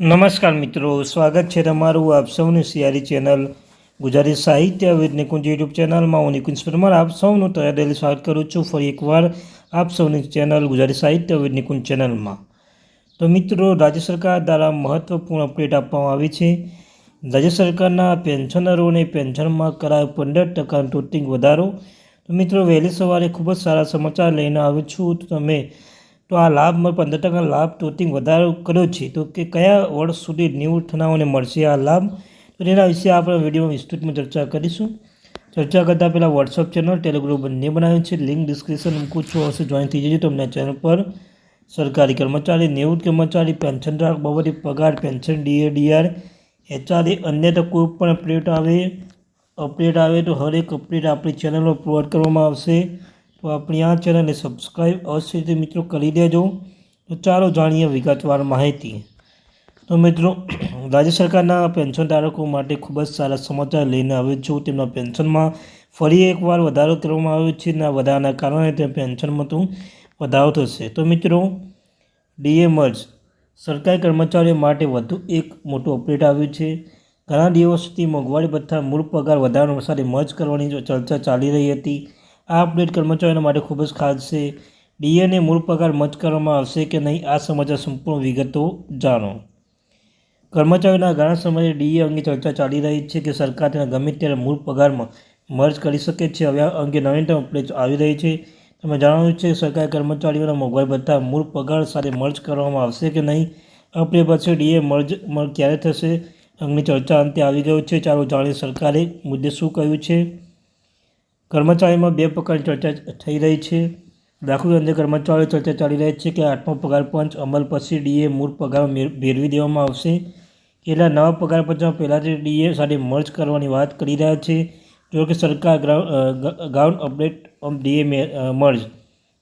નમસ્કાર મિત્રો, સ્વાગત છે તમારું આપ સૌની સિયારી ચેનલ ગુજરાતી સાહિત્ય વિદ યુટ્યુબ ચેનલમાં. હું નિકુંજ પરમાર, આપ સૌનું તૈયારી સ્વાગત કરું છું ફરી એકવાર આપ સૌની ચેનલ ગુજરાતી સાહિત્ય વિદ ચેનલમાં. તો મિત્રો, રાજ્ય સરકાર દ્વારા મહત્વપૂર્ણ અપડેટ આપવામાં આવી છે. રાજ્ય સરકારના પેન્શનરોને પેન્શનમાં કરાયો પંદર ટકાનું ટોટિંગ વધારો. તો મિત્રો, વહેલી સવારે ખૂબ જ સારા સમાચાર લઈને આવ્યો છું. તો તમે તો આ લાભ પંદર ટકા લાભ ટોટિંગ વધારો કર્યો છે. તો કે કયા વર્ષ સુધી નિવૃત્તનાઓને મળશે આ લાભ? તો તેના વિશે આપણે વિડીયોમાં વિસ્તૃતમાં ચર્ચા કરીશું. ચર્ચા કરતાં પહેલાં વોટ્સઅપ ચેનલ ટેલિગ્રુપ બંને બનાવ્યું છે. લિંક ડિસ્ક્રિપ્શન મૂકું છું. હશે જોઈન થઈ જજો. તમને ચેનલ પર સરકારી કર્મચારી નિવૃત્ત કર્મચારી પેન્શન ધારક બાબતે પગાર પેન્શન ડીએડીઆર એચઆરએ અન્ય તો કોઈ પણ અપડેટ આવે અપડેટ આવે તો હરેક અપડેટ આપણી ચેનલમાં પ્રોવાઈડ કરવામાં આવશે. તો આપણી આ ચેનલને સબસ્ક્રાઈબ અવશ્યથી મિત્રો કરી દેજો. તો ચાલો જાણીએ વિગતવાર માહિતી. તો મિત્રો, રાજ્ય સરકારના પેન્શન ધારકો માટે ખૂબ જ સારા સમાચાર લઈને આવ્યો છું. તેમના પેન્શનમાં ફરી એકવાર વધારો કરવામાં આવ્યો છે અને વધારાના કારણે તે પેન્શનમાં તો વધારો થશે. તો મિત્રો ડીએ મર્જ સરકારી કર્મચારીઓ માટે વધુ એક મોટું અપડેટ આવ્યું છે. ઘણા દિવસથી મોંઘવારી ભથ્થા મૂળ પગાર વધારવા સાથે મર્જ કરવાની ચર્ચા ચાલી રહી હતી. આ અપડેટ કર્મચારીઓ માટે ખૂબ જ ખાસ છે. ડીએને મૂળ પગાર મચ કરવામાં આવશે કે નહીં આ સમાચાર સંપૂર્ણ વિગતો જાણો. કર્મચારીઓના ઘણા સમયે ડીએ અંગે ચર્ચા ચાલી રહી છે કે સરકાર તેના ગમે ત્યારે મૂળ પગારમાં મર્જ કરી શકે છે. હવે અંગે નવીનતમ અપડેટ આવી રહી છે. તમે જાણ્યું છે સરકારી કર્મચારીઓના મોંઘવારી ભથ્થા મૂળ પગાર સાથે મર્જ કરવામાં આવશે કે નહીં? અપડેટ પછી ડીએ મર્જ ક્યારે થશે? અંગની ચર્ચા અંતે આવી ગયો છે. ચાલો જાણીએ સરકારે મુદ્દે શું કહ્યું છે. કર્મચારીમાં બે પ્રકારની ચર્ચા થઈ રહી છે. દાખલ અંદર કર્મચારીઓ ચર્ચા ચાલી રહી છે કે આઠમો પગાર પંચ, અમલ પછી ડીએ, મૂળ પગાર ભેરવી દેવામાં આવશે. કેટલા નવા પગાર પંચમાં પહેલાંથી ડીએ સાથે મર્જ કરવાની વાત કરી રહ્યા છે. જો કે સરકાર ground update of D A merge.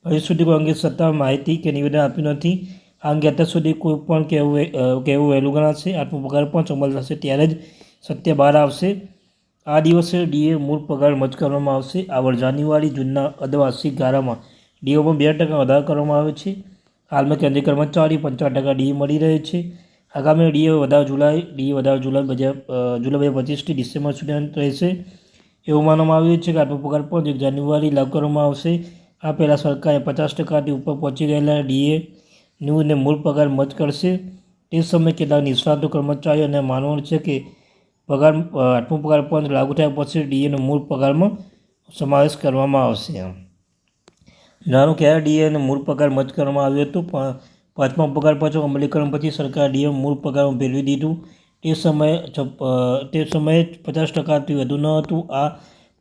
હજુ સુધી કોઈ અંગે સત્તા માહિતી કે નિવેદન આપ્યું નથી. આ અંગે અત્યાર સુધી કોઈ પણ કહેવું કહેવું વહેલું ગણાશે. આત્મ પગાર પંચ, અમલ થશે ત્યારે જ સત્ય બહાર આવશે. આ દિવસે ડીએ મૂળ પગાર મજ કરવામાં આવશે. આ વર્ષ જાન્યુઆરી જૂનના અદવાસી ગારામાં ડીઓમાં બે ટકા વધારો કરવામાં આવે છે. હાલમાં કેન્દ્રીય કર્મચારી પંચાવન ટકા ડીએ મળી રહે છે. આગામી ડીએ વધારો જુલાઈ, ડીએ વધારો જુલાઈ બજાર જુલાઈ બે પચીસથી ડિસેમ્બર સુધી રહેશે. એવું માનવામાં આવ્યું છે કે આટલો પગાર પણ એક જાન્યુઆરી લાગુ કરવામાં આવશે. આ પહેલાં સરકારે પચાસ ટકાથી ઉપર પહોંચી ગયેલા ડીએ ન્યૂને મૂળ પગાર મજ કરશે. તે સમયે કેટલાક નિષ્ણાતો કર્મચારીઓને માનવ છે કે પગાર આઠમો પગાર પંચ લાગુ થયા પછી ડીએનો મૂળ પગારમાં સમાવેશ કરવામાં આવશે નાનું ક્યારે ડીએનો મૂળ પગાર મત કરવામાં આવ્યો હતો? પાંચમા પગાર પાછો અમલીકરણ પછી સરકાર ડીએ મૂળ પગારમાં ભેરવી દીધું. તે સમયે તે સમયે પચાસ ટકાથી વધુ ન હતું. આ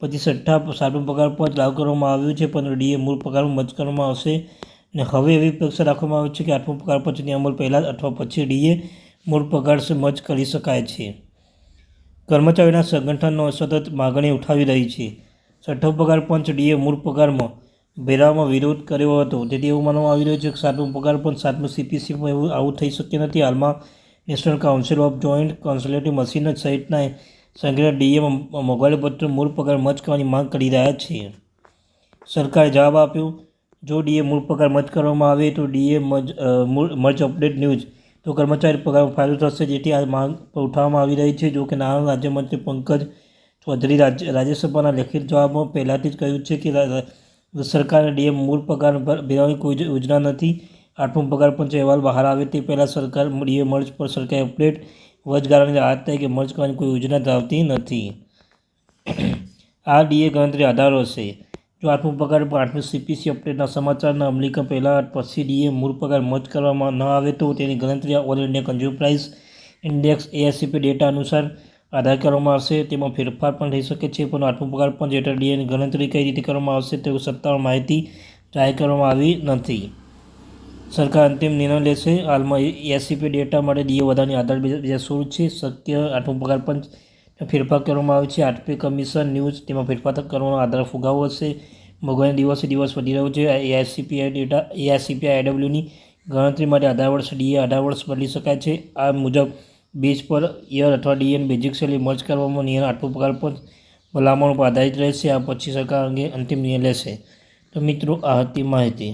પછી છઠ્ઠા સાતમો પગાર પંચ લાગુ કરવામાં આવ્યું છે, પણ ડીએ મૂળ પગારમાં મત કરવામાં આવશે. અને હવે એવી અપેક્ષા રાખવામાં આવે છે કે આઠમો પગાર પંચની અમલ પહેલાં અથવા પછી ડીએ મૂળ પગાર મજ કરી શકાય છે. કર્મચારીઓના સંગઠનો સતત માગણી ઉઠાવી રહી છે. છઠ્ઠો પગાર પંચ ડીએ મૂળ પગારમાં ભેરાવમાં વિરોધ કર્યો હતો. તેથી એવું માનવામાં આવી રહ્યું છે કે સાતમો પગાર પંચ સાતમો સીપીસીમાં એવું આવું થઈ શક્યું નથી. હાલમાં national council of joint consultative machine સહિતના સંઘના ડીએમાં મોંઘવારી પત્ર મૂળ પગાર મચ કરવાની માંગ કરી રહ્યા છે. સરકારે જવાબ આપ્યો, જો ડીએ મૂળ પગાર મચ કરવામાં આવે તો ડીએ મર્જ અપડેટ ન્યૂઝ તો કર્મચારી પગારમાં ફાયદો થશે, જેથી આ માંગ ઉઠાવવામાં આવી રહી છે. જો કે નાણાં રાજ્યમંત્રી પંકજ ચૌધરી રાજ્ય, રાજ્યસભાના લેખિત જવાબમાં પહેલાંથી જ કહ્યું છે કે સરકારે ડીએમ મૂળ પગાર ભેરવાની કોઈ યોજના નથી. આઠમો પગાર પંચ અહેવાલ બહાર આવે તે પહેલાં સરકાર ડીએ મર્જ પર સરકારી અપડેટ વચગાળાની રાહત થાય કે મર્જ કરવાની કોઈ યોજના ધરાવતી નથી. આ ડીએ ગણતરી આધારો છે જો આઠમો પગાર આઠમી સીપીસી અપડેટના સમાચારના અમલીકરણ પહેલાં પછી ડીએ મૂળ પગાર મત કરવામાં ન આવે તો તેની ગણતરી all India consumer price index A A S C P data અનુસાર આધાર કરવામાં આવશે. તેમાં ફેરફાર પણ થઈ શકે છે, પણ આઠમો પગાર પણ હેઠળ ડીએની ગણતરી કઈ રીતે કરવામાં આવશે તેવું સત્તાવાર માહિતી જાહેર કરવામાં આવી નથી. સરકાર અંતિમ નિર્ણય લેશે. હાલમાં એએસસીપી ડેટા માટે ડીએ વધારાની આધાર બે હજાર છે. શક્ય આઠમો પગાર પણ ફેરફાર કરવામાં આવે છે. આઠમી કમિશન ન્યૂઝ તેમાં ફેરફાર કરવાનો આધાર ફુગાવો હશે. મોંઘવારી દિવસે દિવસ વધી રહ્યો છે. એઆઈસીપીઆઈ ડેટા એઆઈસીપીઆઈ આઈડબ્લ્યુની ગણતરી માટે અઢાર વર્ષ ડીએ અઢાર વર્ષ બદલી શકાય છે. આ મુજબ, બેઝ પર યર અથવા ડીએન બેઝિક સેલી મર્જ કરવામાં નિયમ આઠમો પગાર પર ભલામણ પર આધારિત રહેશે. આ પછી સરકાર અંગે અંતિમ નિર્ણય લેશે. તો મિત્રો, આ હતી માહિતી.